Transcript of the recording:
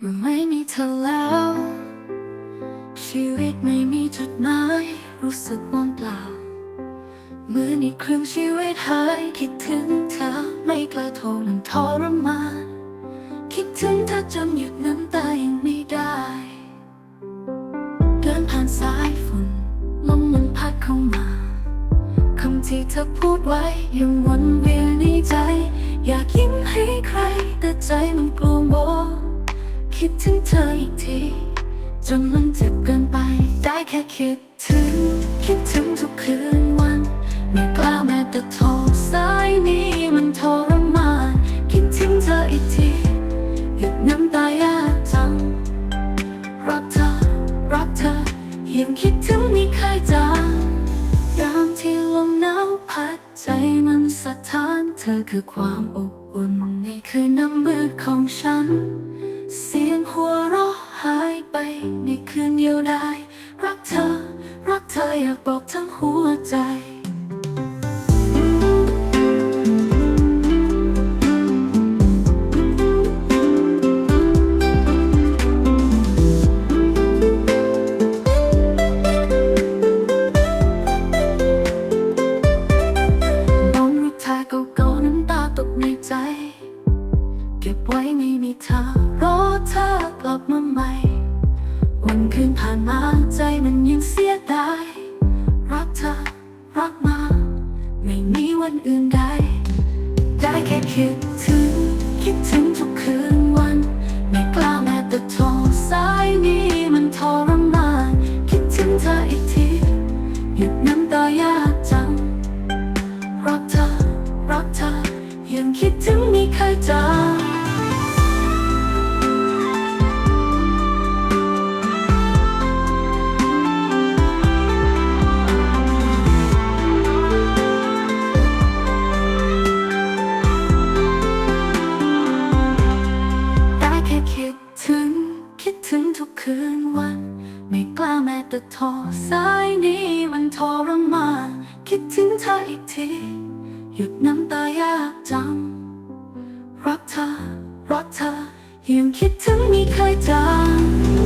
เมื่อไม่มีเธอแล้ว ชีวิตไม่มีจุดหมายรู้สึกว่างเปล่าเมื่อในครึ่งชีวิตหายคิดถึงเธอไม่กล้าโทรมันทรมานคิดถึงเธอจนหยุดน้ำตายังไม่ได้ เดินผ่านสายฝนลมมันพัดเข้ามาคำที่เธอพูดไว้ยังวนเวียนในใจ อยากยิ้มให้ใคร แต่ใจมันกลัวโบ คิดถึงเธออีกทีจนมันเจ็บเกินไปได้แค่คิดถึง คิดถึงทุกคืนวัน ไม่กล้าแม้แต่โทรสายนี้มันทรมานคิดถึงเธออีกทีหยุดน้ำตายากจังรักเธอรักเธอยังคิดถึงไม่เคยจางยามที่ลมหนาวพัดใจมันสะท้านเธอคือความอบอุ่นในคืนน้ำมืดของฉัน หัวเราะหายไปในคืนเดียวดายรักเธอ รักเธออยากบอกทั้งหัวใจมองรูปถ่าเก่าๆน้ำตาตกในใจ ก็บไว้ไม่มีเธอรอเธอกลับมาใหม่ วันคืนผ่านมาใจมันยังเสียดายรักเธอรักมา ไม่มีวันอื่นใด ได้แค่คิดถึง คิดถึงทุกคืนวัน ไม่กล้าแม้แต่โทรสายนี้มันทรมาน คิดถึงเธออีกที หยุดน้ำตายากจังรัก ถึงทุกคืนวัน ไม่กล้าแม้แต่โทรสายนี้มันทรมานคิดถึงเธออีกที หยุดน้ำตายากจังรักเธอรักเธอยังคิดถึงไม่เคยจาง